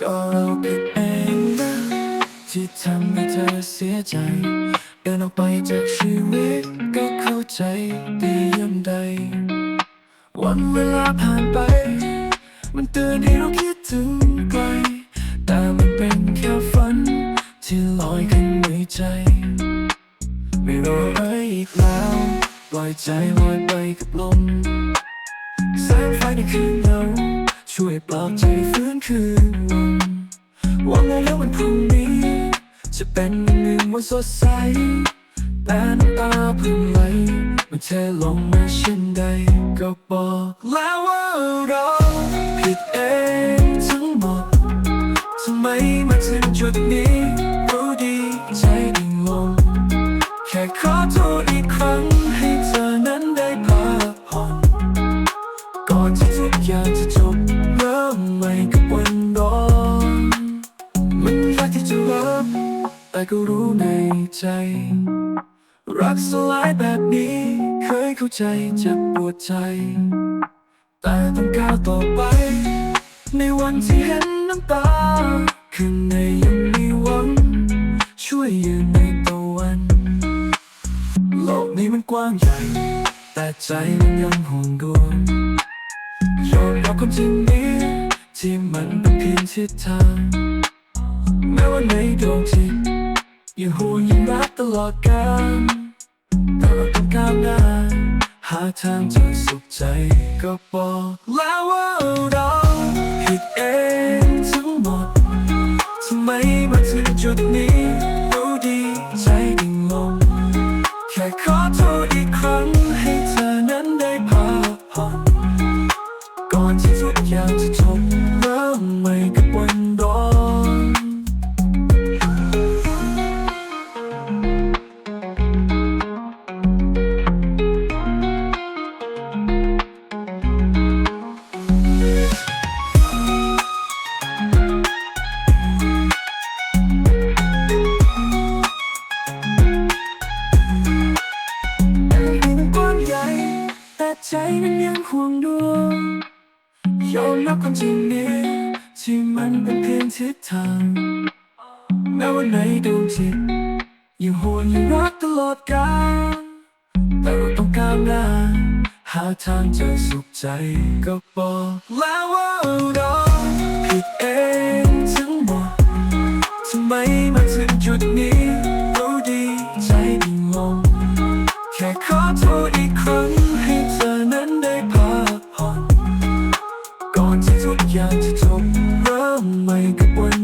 ก็เราผิดเองนะที่ทำให้เธอเสียใจเดินออกไปจากชีวิตก็เข้าใจดีย่ำใด วันเวลาผ่านไป มันเตือนให้เราคิดถึงไกล แต่มันเป็นแค่ฝัน ที่ลอยขึ้นในใจ ไม่รออะไรอีกแล้ว ปล่อยใจลอยไปกับลมแสงไฟในคืนเงาช่วยปลอบใจฟื้นคืน เป็นหนึ่งวันสดใสแต่น้ำตาเพิ่งไหลมันเทลงมาเช่นใด ก็บอกแล้วว่าเราผิดเองทั้งหมดทำไมมาถึงจุดนี้ รู้ดีใจดิ่งลง แค่ขอโทษอีกครั้งให้เธอนั้นได้พักผ่อนก่อนที่ทุกอย่างจะจบ แต่ก็รู้ในใจ รักสลายแบบนี้ เคยเข้าใจเจ็บปวดใจ แต่ต้องก้าวต่อไป ในวันที่เห็นน้ำตาข้างในยังมีหวัง ช่วยยืนในตะวัน โลกนี้มันกว้างใหญ่ แต่ใจมันยังห่วงดวงยอมรับความจริงนี้ที่มันเป็นเพียงทิศทางแม้ว่ ยังห่วงยังรักตลอดกาลแต่เราต้องก้าวหน้าหาทางจะสุขใจก็บอกแล้วว่าเราผิดเองทั้งหมดทำไมมาถึงจุดนี้ ใจมันยังห่วงดวงยอมรับความจริงนี้ที่มันเป็นเพียงทิศทางแม้ว่าในดวงจิตยังห่วงยังรักตลอดกาลแต่เราต้องก้าวหน้าหาทางจะสุขใจก็บอกแล้วว่าเรา อนที่ทุกอย่างจะจบเริ่มใหม่กับวัน